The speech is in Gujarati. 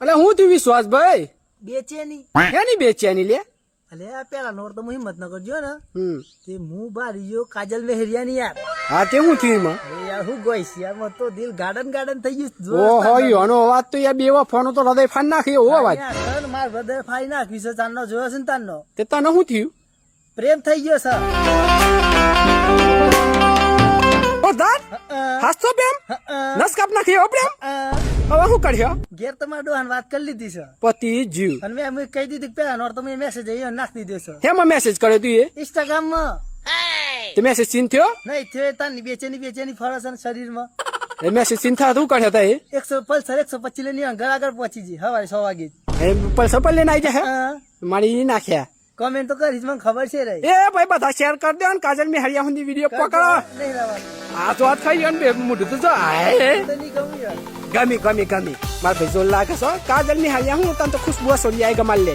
એટલે હું થયું વિશ્વાસ ભાઈ? બેચેની. એની બેચેની લે? અલે પેલા નોર તો હું હિંમત ન કરજો ને હમ. તે હું બારી ગયો કાજલ મેહરિયાની યાર. હા તે હું થયું એમાં? યાર હું ગોઈશ યાર મત તો દિલ ગાર્ડન ગાર્ડન થઈ ગયું ઓહો યોનો અવાજ તો યાર બેવા ફોનો તો હૃદય ફાડી નાખી એવો અવાજ. માર હૃદય ફાડી નાખી છે તારનો જોયો છે ને તાનનો? તે તને શું થયું? પ્રેમ થઈ ગયો સર ઓ દાદ હાસ્તો પ્રેમ? નસ કાપ નાખી એવો પ્રેમ? હવે શું કર્યો? ઘેર તમારે ડોહાન વાત કરી લીધી છે. પતિ જીવ. અને મેં એમ કહી દીધું પેલા નોર તમે મેસેજ અહીંયા નાખી દીધો છે. હેમાં મેસેજ કર્યો તું એ? ઇન્સ્ટાગ્રામમાં તે મેસેજ સીન થયો? નહીં થયો તાની બેચેની બેચેની ફરસ અને શરીરમાં. એ મેસેજ સીન થયા તું કર્યો તા એ? એકસો પલ્સર એકસો પચીસ લઈને ઘર આગળ પહોંચી જઈ હવારે સો વાગે. પૈસા પર લઈને આવી જાય મારી નાખ્યા. કોમેન્ટ તો કરીશ મને ખબર છે રે એ ભાઈ બધા શેર કરી દો ને કાજલ મેં હરિયા સુધી વીડિયો પકડો. આ તો હાથ ખાઈ ગયો ને મોઢું તો જો આય. ગમી ગમી ગમી મારા ભાઈ જોર લાગે છો કાજલની હરિયા હું તને તો ખુશ્બુ સોરી આય ગમાલ લે